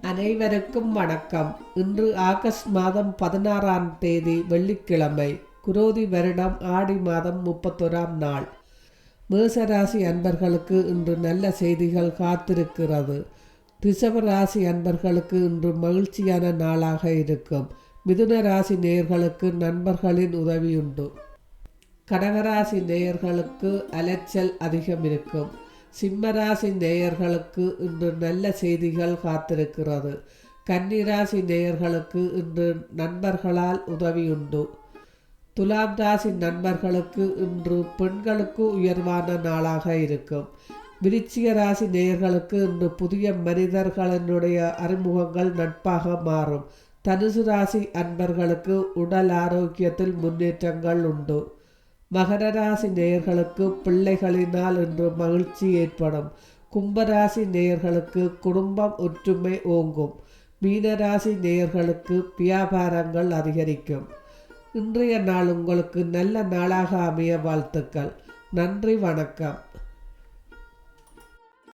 அனைவருக்கும் வணக்கம். இன்று ஆகஸ்ட் மாதம் பதினாறாம் தேதி வெள்ளிக்கிழமை குரோதி வருடம் ஆடி மாதம் முப்பத்தொராம் நாள். மேசராசி அன்பர்களுக்கு இன்று நல்ல செய்திகள் காத்திருக்கிறது. ரிஷப ராசி அன்பர்களுக்கு இன்று மகிழ்ச்சியான நாளாக இருக்கும். மிதுன ராசி நேயர்களுக்கு நண்பர்களின் உதவியுண்டு. கடகராசி நேயர்களுக்கு அலைச்சல் அதிகம் இருக்கும் சிம்மராசி நேயர்களுக்கு இன்று நல்ல செய்திகள் காத்திருக்கிறது. கன்னிராசி நேயர்களுக்கு இன்று நண்பர்களால் உதவியுண்டு. துலாம் ராசி நண்பர்களுக்கு இன்று பெண்களுக்கு உயர்வான நாளாக இருக்கும். விருச்சிக ராசி நேயர்களுக்கு இன்று புதிய மனிதர்களினுடைய அறிமுகங்கள் நட்பாக மாறும். தனுசு ராசி அன்பர்களுக்கு உடல் ஆரோக்கியத்தில் முன்னேற்றங்கள் உண்டு. மகரராசி நேயர்களுக்கு பிள்ளைகளினால் இன்று மகிழ்ச்சி ஏற்படும். கும்பராசி நேயர்களுக்கு குடும்பம் ஒற்றுமை ஓங்கும். மீனராசி நேயர்களுக்கு வியாபாரங்கள் அதிகரிக்கும். இன்றைய நாள் உங்களுக்கு நல்ல நாளாக அமைய வாழ்த்துக்கள். நன்றி வணக்கம்.